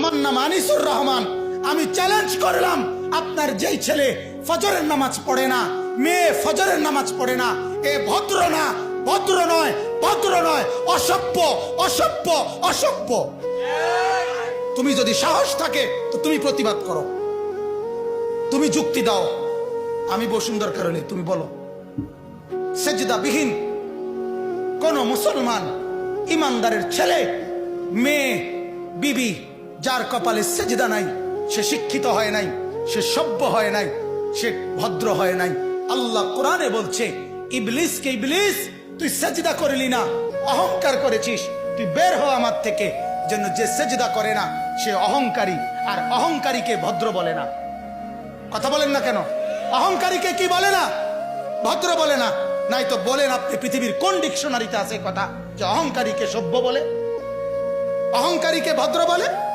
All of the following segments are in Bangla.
আমার নাম আনিসুর রহমান। আমি চ্যালেঞ্জ করলাম, আপনার যেই ছেলে ফজরের নামাজ পড়ে না, মেয়ে ফজরের নামাজ পড়ে না, এ ভদ্র না, ভদ্র নয় ভদ্র নয়, অসভ্য অসভ্য অসভ্য। তুমি যদি সাহস থাকে, তো তুমি প্রতিবাদ করো। তুমি যুক্তি দাও। আমি বসুন্ধর কারণে, তুমি বলো। সেজদাবিহীন কোন মুসলমান, ইমানদারের ছেলে, মেয়ে, বিবি যার কপালে সেজদা নাই, সে শিক্ষিত হয় নাই, সে সভ্য হয় নাই, সে ভদ্র হয় নাই। আল্লাহ কোরআনে বলছে, ইবলিস ইবলিসকে ইবলিস, তুই সেজদা করলি না, অহংকার করেছিস, তুই বের হ আমার থেকে, যেন যে সেজদা করে না, সে অহংকারী, আর অহংকারীকে ভদ্র বলে না। কথা বলেন না কেন? অহংকারীকে কি বলে না? ভদ্র বলে না নাই তো বলেন আপনি পৃথিবীর কোন ডিকশনারিতে আছে কথা, যে অহংকারীকে সভ্য বলে? অহংকারীকে ভদ্র বলে?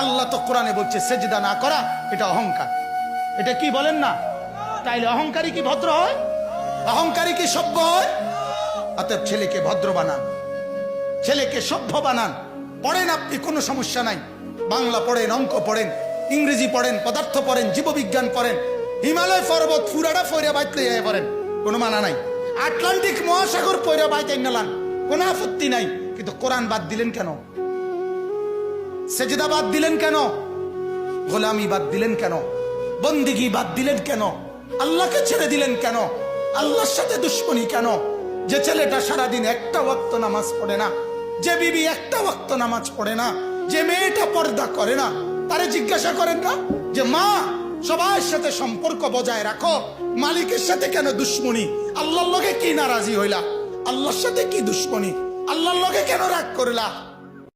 আল্লাহ তো কোরআনে বলছে, সেজদা না করা, এটা অহংকার। এটা কি বলেন না? তাইলে অহংকারী কি ভদ্র হয়? অহংকারী কি সভ্য হয়? অতএব ছেলেকে ভদ্র বানান। ছেলেকে সভ্য বানান। পড়েন আপনি, কোনো সমস্যা নাই। বাংলা পড়েন, অঙ্ক পড়েন, ইংরেজি পড়েন, পদার্থ পড়েন, জীববিজ্ঞান পড়েন, হিমালয় পর্বত ফুরাটা ফইরা বাইতে যাই পড়েন, কোনো মানা নাই। আটলান্টিক মহাসাগর পইরা বাইতে নালান, কোনো আপত্তি নাই। কিন্তু কোরআন বাদ দিলেন কেন? সেজদা বাদ দিলেন কেন? গোলামি বাদ দিলেন কেন? বন্দিগি বাদ দিলেন কেন? আল্লাহকে ছেড়ে দিলেন কেন? আল্লাহর সাথে দুশ্মনী কেন? যে ছেলেটা সারাদিন একটা ওয়াক্ত নামাজ পড়ে না, যে বিবি একটা ওয়াক্ত নামাজ পড়ে না, যে মেয়েটা পর্দা করে না, তারে জিজ্ঞাসা করেন না যে, মা, সবার সাথে সম্পর্ক বজায় রাখো। মালিকের সাথে কেন দুশ্মনী? আল্লাহর লগে কি নারাজি হইলা? আল্লাহর সাথে কি দুশ্মনী? আল্লাহর লগে কেন রাগ করলা?